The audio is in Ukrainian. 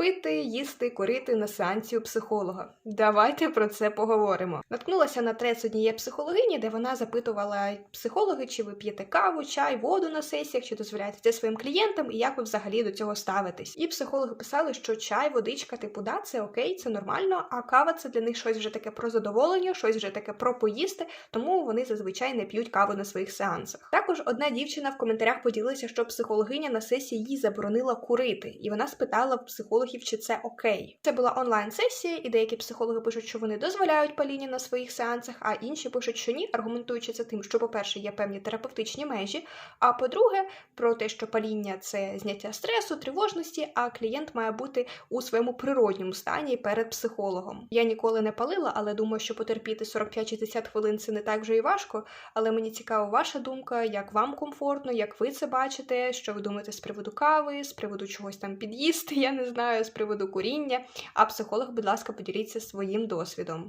Пити, їсти, курити на сеансі у психолога. Давайте про це поговоримо. Наткнулася на трец однієї психологині, де вона запитувала психологи, чи ви п'єте каву, чай, воду на сесіях, чи дозволяєте це своїм клієнтам, і як ви взагалі до цього ставитесь. І психологи писали, що чай, водичка, типу, да, це окей, це нормально. А кава це для них щось вже таке про задоволення, щось вже таке про поїсти, тому вони зазвичай не п'ють каву на своїх сеансах. Також одна дівчина в коментарях поділилася, що психологиня на сесії їй заборонила курити, і вона спитала в психологів, чи це окей. Це була онлайн-сесія, і деякі психологи пишуть, що вони дозволяють паління на своїх сеансах, а інші пишуть, що ні, аргументуючи це тим, що, по-перше, є певні терапевтичні межі. А по-друге, про те, що паління це зняття стресу, тривожності, а клієнт має бути у своєму природньому стані перед психологом. Я ніколи не палила, але думаю, що потерпіти 45-60 хвилин це не так вже і важко. Але мені цікава ваша думка, як вам комфортно, як ви це бачите, що ви думаєте з приводу кави, з приводу чогось там під'їсти, я не знаю, з приводу куріння. А психолог, будь ласка, поділіться своїм досвідом.